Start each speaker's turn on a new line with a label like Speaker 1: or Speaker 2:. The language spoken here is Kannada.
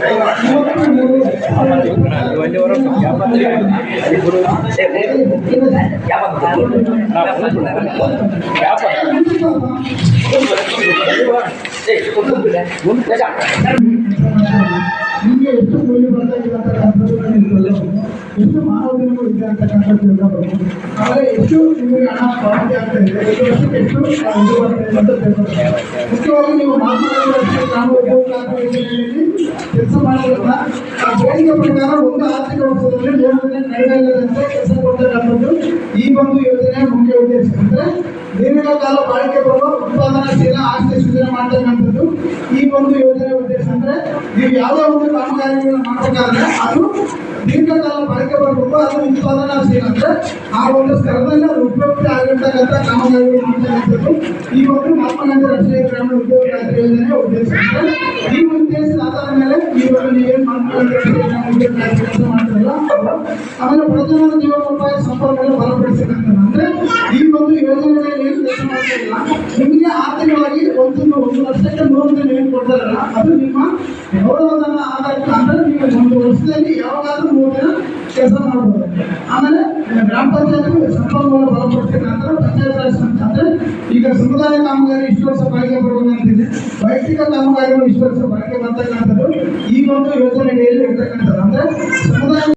Speaker 1: ಜಯ ವೀರ ಸರುಷಿಗಳ ತೀರಿ ಜೈ ಭಾರತ ಜನನಿಯ ತನು ಜಾತಿ ಜಯ ಹೇ ಕರ್ನಾಟಕ ಮಾತೆ
Speaker 2: ನಿಮಗೆ ಎಷ್ಟು ಕೂಲಿ ಬರ್ತಾ ಇದೆ ಅಂತಕ್ಕಂಥದ್ದು ನಿಮ್ಮಲ್ಲಿ ಎಷ್ಟು ಮಾನವಗಳು ಇದೆ ಅಂತಕ್ಕಂಥದ್ದು ತಿಳ್ಕೊಬೇಕು ಆಮೇಲೆ ಎಷ್ಟು ನಿಮಗೆ ಹಣ ಪಾವತಿ ಆಗ್ತಾ ಇದೆ ಎಷ್ಟು ವರ್ಷಕ್ಕೆ ಎಷ್ಟು ಇದು ಬರ್ತಾ ಇದೆ ಅಂತ ತಿಳ್ಕೊಬೇಕು ಮುಖ್ಯವಾಗಿ ನೀವು ಮಾತನಾಡುವ ಕೆಲಸ ಮಾಡೋದ್ರಿಂದ ಆ ಬೇಡಿಕೆ ಪ್ರಕಾರ ಒಂದು ಆರ್ಥಿಕ ವರ್ಷದಲ್ಲಿ ನಿಯೋಜನೆ ನಡೆಯಲಿದೆ ಅಂತ ಕೆಲಸ ದೀರ್ಘಕಾಲ ಬಾಳಿಕೆ ಬರುವ ಉತ್ಪಾದನಾಶೀಲ ಆಸ್ತಿ ಸೃಜನೆ ಮಾಡ್ತಕ್ಕಂಥದ್ದು ಈ ಒಂದು ಯೋಜನೆ ಉದ್ದೇಶ ಅಂದ್ರೆ ನೀವು ಯಾವುದೇ ಒಂದು ಕಾಮಗಾರಿಗಳನ್ನ ಮಾಡಬೇಕಾದ್ರೆ ಅದು ದೀರ್ಘಕಾಲ ಬಳಕೆ ಬರಬೇಕು, ಅದು ಉತ್ಪಾದನಾಶೀಲ ಅಂದ್ರೆ ಆ ಒಂದು ಸ್ಥಳದಲ್ಲಿ ಅದು ಉಪಯುಕ್ತ ಆಗಿರ್ತಕ್ಕಂಥ ಕಾಮಗಾರಿಗಳು ಮಾಡ್ತಕ್ಕಂಥದ್ದು ಈ ಒಂದು ಮಹಾತ್ಮ ಗಾಂಧಿ ರಾಷ್ಟ್ರೀಯ ಗ್ರಾಮೀಣ ಉದ್ಯೋಗ ಯೋಜನೆ ಉದ್ದೇಶ ಈ ಉದ್ದೇಶ ಆಧಾರದ ಮೇಲೆ ಈ ಒಂದು ನೀವೇನು ಮಹಾತ್ಮ ಸಂಪರ್ಕವನ್ನು ಕೆಲಸ ಮಾಡ್ತಾರಲ್ಲ ಆಮೇಲೆ ಪ್ರತಿಯೊಂದು ಸಂಪರ್ಕಗಳು ಬಲಪಡಿಸಬೇಕಂತ ಅಂದ್ರೆ ಈ ಒಂದು ಯೋಜನೆಗಳಲ್ಲಿ ಏನು ಕೆಲಸ ಮಾಡ್ತಿಲ್ಲ ನಿಮಗೆ ಆರ್ಥಿಕವಾಗಿ ಒಂದು ಒಂದು ವರ್ಷಕ್ಕೆ ಮೂರು ದಿನ ಏನು ಕೊಡ್ತಾರಲ್ಲ ಅದು ನಿಮ್ಮ ಗೌರವಧನ ಆಧಾರಿತ ಅಂದ್ರೆ ನೀವು ಒಂದು ವರ್ಷದಲ್ಲಿ ಯಾವಾಗಾದ್ರೂ ಮೂರು ದಿನ ಕೆಲಸ ಮಾಡ್ಬೋದು ಆಮೇಲೆ ಗ್ರಾಮ ಪಂಚಾಯತ್ ಸಂಪರ್ಕವನ್ನು ಬಲಪಡಿಸಿದ ನಂತರ ಪಂಚಾಯತ್ ರಾಜ್ ಅಂದ್ರೆ ಈಗ ಸಮುದಾಯ ಕಾಮಗಾರಿ ಇಷ್ಟು ವರ್ಷ ಬಾಳಿಗೆ ಬರಬೇಕಂತಿದೆ ವೈಯಕ್ತಿಕ ಕಾಮಗಾರಿಗಳು ಇಷ್ಟು ವರ್ಷ ಬಾಳಿಗೆ ಬರ್ತಕ್ಕಂಥದ್ದು ಈ ಒಂದು ಯೋಜನೆಯಲ್ಲಿ ಇರ್ತಕ್ಕಂಥದ್ದು. ಅಂದ್ರೆ ಸಮುದಾಯ